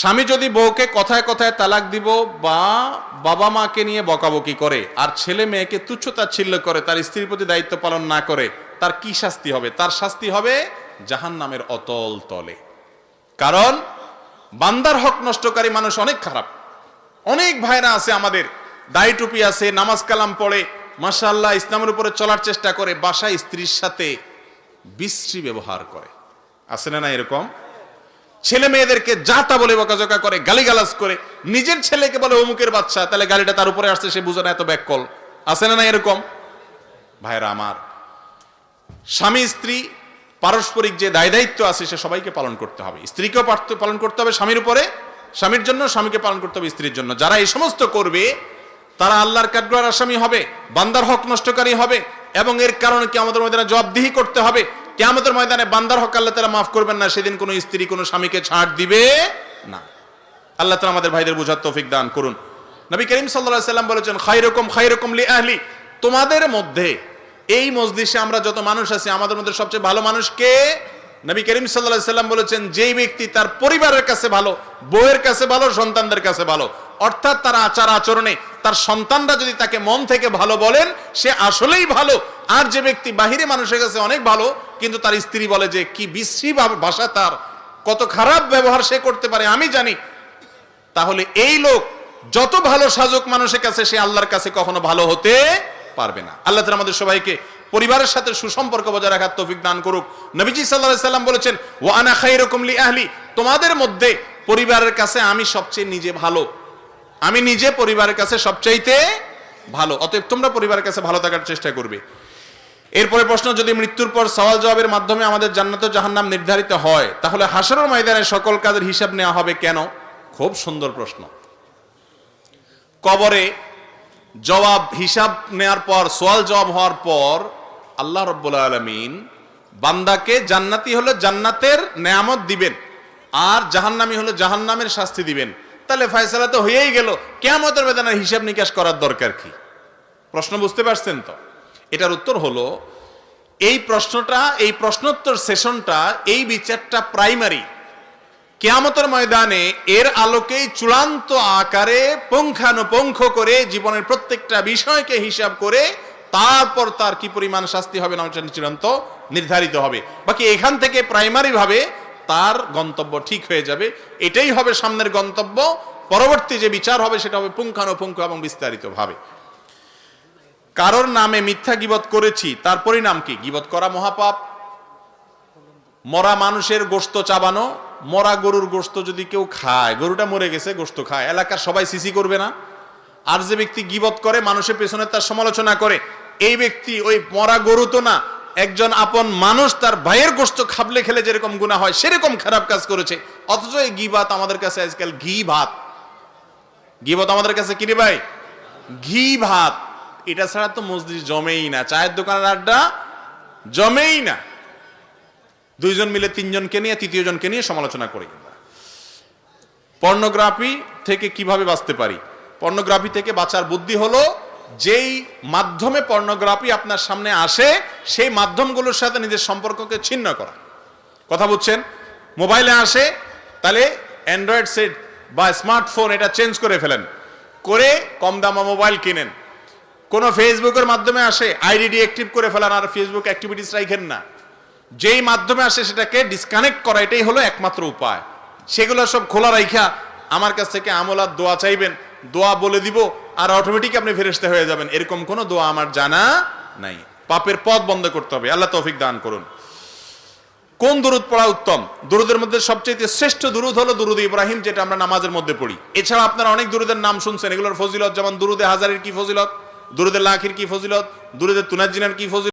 স্বামী যদি বউকে কথায় কথায় তালাক দিব, বা বাবা মাকে নিয়ে বকাবকি করে, আর ছেলে মেয়েকে তুচ্ছ তাচ্ছিল্য করে, তার স্ত্রীর প্রতি দায়িত্ব পালন না করে, তার কি শাস্তি হবে? তার শাস্তি হবে জাহান নামের অতল তলে। কারণ বান্দার হক নষ্টকারী মানুষ অনেক খারাপ। অনেক ভাইরা আছে আমাদের, দাড়ি টুপি আছে, নামাজ কালাম পড়ে মাশাল্লাহ ইসলামের উপরে চলার চেষ্টা করে, বাসায় স্ত্রীর সাথে বিশ্রী ব্যবহার করে। আছে না না এরকম? ছেলে মেয়েদেরকে যা তা বলে বকাঝকা করে, গালিগালাজ করে, নিজের ছেলেকে বলে অমুকের বাচ্চা, তাহলে গালিটা তার উপরে আসছে, সে বুঝে না এত ব্যাককল। আছে না না এরকম? ভাইরা আমার, স্বামী, স্ত্রী, পারস্পরিক যে দায় দায়িত্ব আছে, সে সবাইকে পালন করতে হবে। স্ত্রীকেও পালন করতে হবে স্বামীর উপরে, স্বামীর জন্য স্বামীকে পালন করতে হবে স্ত্রীর জন্য। যারা এই সমস্ত করবে, তারা আল্লাহর কাঠগড়ার আসামি হবে, বান্দার হক নষ্টকারী হবে, এবং এর কারণে কি আমাদের ময়দানে জবাবদিহি করতে হবে? কেয়ামতের ময়দানে বান্দার হক আল্লাহ তালা মাফ করবেন না, সেদিন কোনো স্ত্রী কোনো স্বামীকে ছাড় দিবে না। আল্লাহ তালা আমাদের ভাইদের বোঝার তৌফিক দান করুন। নবী করিম সাল্লাম বলেছেন খাই রকম খাই রকম লি আহলি তোমাদের মধ্যে এই মসজিদে আমরা যত মানুষ আছি, আমাদের মধ্যে সবচেয়ে ভালো মানুষ কে? নবী করিম সাল্লাম বলেছেন, যেই ব্যক্তি তার পরিবারের কাছে ভালো, বউয়ের কাছে ভালো, সন্তানদের কাছে ভালো, অর্থাৎ তার আচার আচরণে, তার সন্তানরা যদি তাকে মন থেকে ভালো বলেন, সে আসলেই ভালো। আর যে ব্যক্তি বাহিরে মানুষের কাছে অনেক ভালো, কিন্তু তার স্ত্রী বলে যে, কি বিশ্রী ভাষা তার, কত খারাপ ব্যবহার সে করতে পারে, আমি জানি। তাহলে এই লোক যত ভালো সাজক মানুষের কাছে, সে আল্লাহর কাছে কখনো ভালো হতে পারবে না। আল্লাহ আমাদের সবাইকে পরিবারের সাথে সুসম্পর্ক বজায় রাখার তৌফিক দান করুক। নবীজি আলাইহি সাল্লাম বলেছেন ওয়া আনা খায়রুকুম লি আহলি তোমাদের মধ্যে পরিবারের কাছে আমি সবচেয়ে নিজে ভালো। আমি নিজে পরিবারের কাছে সবচাইতে ভালো। অতএব তোমরা পরিবারের কাছে ভালো থাকার চেষ্টা করবে। এরপরে প্রশ্ন, যদি মৃত্যুর পর সওয়াল জবাবের মাধ্যমে আমাদের জান্নাত ও জাহান্নাম নির্ধারিত হয়, তাহলে হাসরের ময়দানে সকল কাজের হিসাব নেওয়া হবে কেন? খুব সুন্দর প্রশ্ন। কবরে জবাব, হিসাব নেওয়ার পর সোয়াল জবাব হওয়ার পর আল্লাহ রব্বুল আলমিন বান্দাকে জান্নাতি হলে জান্নাতের নেয়ামত দিবেন, আর জাহান্নামি হলো জাহান্নামের শাস্তি দিবেন। তাহলে ফয়সালা তো হয়েই গেল। কেমতের বেদনার হিসাব নিকাশ করার দরকার কি? প্রশ্ন বুঝতে পারছেন তো? এটার উত্তর হলো, এই প্রশ্নটা, এই প্রশ্নোত্তর সেশনটা, এই বিচারটা প্রাইমারি। কেয়ামতের ময়দানে এর আলোকেই চূড়ান্ত আকারে পুঙ্খানুপুঙ্খ করে জীবনের প্রত্যেকটা বিষয়কে হিসাব করে তারপর তার কি পরিমাণ শাস্তি হবে না সেটা চূড়ান্ত নির্ধারিত হবে। বাকি এখান থেকে প্রাইমারি ভাবে তার গন্তব্য ঠিক হয়ে যাবে। এটাই হবে সামনের গন্তব্য। পরবর্তী যে বিচার হবে সেটা হবে পুঙ্খানুপুঙ্খ এবং বিস্তারিত ভাবে কারোর নামে মিথ্যা গিবত করেছি, তার পরিণাম কি? গিবত করা মহাপাপ। মরা মানুষের গোস্ত চাবানো। মরা গরুর গোস্ত যদি কেউ খায়, গরুটা মরে গেছে গোস্ত খায়, এলাকার সবাই সিসি করবে না। আর যে ব্যক্তি গিবত করে, মানুষের পেছনে তার সমালোচনা করে এই ব্যক্তি ওই মরা গরু তো না, একজন আপন মানুষ তার ভাইয়ের গোস্ত খাবলে খেলে যেরকম গুণা হয়, সেরকম খারাপ কাজ করেছে। অথচ এই গিবাত আমাদের কাছে আজকাল ঘি ভাত। গিবত আমাদের কাছে কিরে ভাই? ঘি ভাত। এটা ছাড়া তো মসজিদ জমেই না, চায়ের দোকানের আড্ডা জমেই না। দুইজন মিলে তিনজনকে নিয়ে তৃতীয় জনকে নিয়ে সমালোচনা করি পর্নোগ্রাফি থেকে কীভাবে বাঁচতে পারি? পর্নোগ্রাফি থেকে বাঁচার বুদ্ধি হলো যেই মাধ্যমে পর্নোগ্রাফি আপনার সামনে আসে, সেই মাধ্যমগুলোর সাথে নিজের সম্পর্ককে ছিন্ন করা। কথা বুঝছেন? মোবাইলে আসে, তাহলে অ্যান্ড্রয়েড সেট বা স্মার্টফোন এটা চেঞ্জ করে ফেলেন। করে কম দামা মোবাইল কিনেন। কোনো ফেসবুকের মাধ্যমে আসে আইডি অ্যাক্টিভ করে ফেলান, আর ফেসবুক অ্যাক্টিভিটিস রাখেন না। যেই মাধ্যমে আসে, সেটাকে ডিসকানেক্ট করা, এটাই হলো একমাত্র উপায়। সেগুলো সব খোলা রাইখা আমার কাছ থেকে আমলার দোয়া চাইবেন। দোয়া বলে দিব আর অটোমেটিক আপনি ফেরেস্তে হয়ে যাবেন। এরকম কোনো দোয়া আমার জানা নাই। পাপের পথ বন্ধ করতে হবে। আল্লাহ তৌফিক দান করুন। কোন দুরুদ পড়া উত্তম? দুরুদের মধ্যে সবচেয়ে শ্রেষ্ঠ দুরুদ হলো দুরুদ ইব্রাহিম, যেটা আমরা নামাজের মধ্যে পড়ি। এছাড়া আপনারা অনেক দুরুদের নাম শুনছেন। এগুলোর ফজিলত যেমন দুরুদে হাজারের কি ফজিলত? দুরুদে লাখের কি ফজিলত? দুরুদে তুনাজিনার কি ফজিলত?